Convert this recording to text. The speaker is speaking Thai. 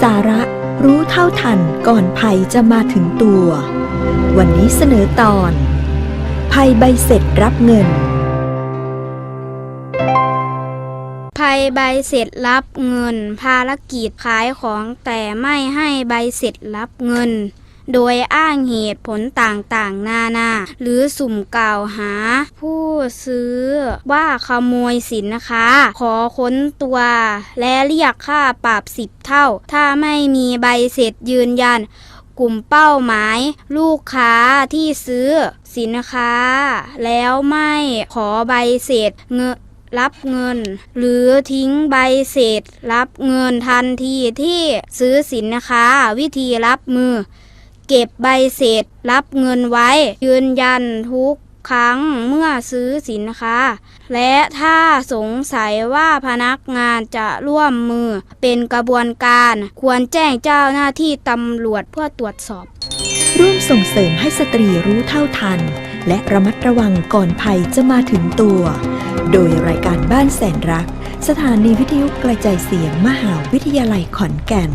สาระรู้เท่าทันก่อนภัยจะมาถึงตัว วันนี้เสนอตอน ภัยใบเสร็จรับเงิน ภัยใบเสร็จรับเงิน ภารกิจขายของแต่ไม่ให้ใบเสร็จรับเงิน โดยอ้างเหตุผลต่างๆ นานา หรือสุ่มกล่าวหา ผู้ซื้อว่าขโมยสินค้า ขอค้นตัว และเรียกค่าปรับสิบเท่า ถ้าไม่มีใบเสร็จยืนยัน กลุ่มเป้าหมาย ลูกค้าที่ซื้อสินค้า แล้วไม่ขอใบเสร็จเงินรับเงิน หรือทิ้งใบเสร็จ รับเงินทันทีที่ซื้อสินค้า วิธีรับมือ เก็บใบเสร็จรับเงินไว้ ยืนยันทุกครั้งเมื่อซื้อสินค้า และถ้าสงสัยว่าพนักงานจะร่วมมือเป็นกระบวนการ ควรแจ้งเจ้าหน้าที่ตำรวจเพื่อตรวจสอบ ร่วมส่งเสริมให้สตรีรู้เท่าทัน และระมัดระวังก่อนภัยจะมาถึงตัว โดยรายการบ้านแสนรัก สถานีวิทยุกระจายเสียงมหาวิทยาลัยขอนแก่น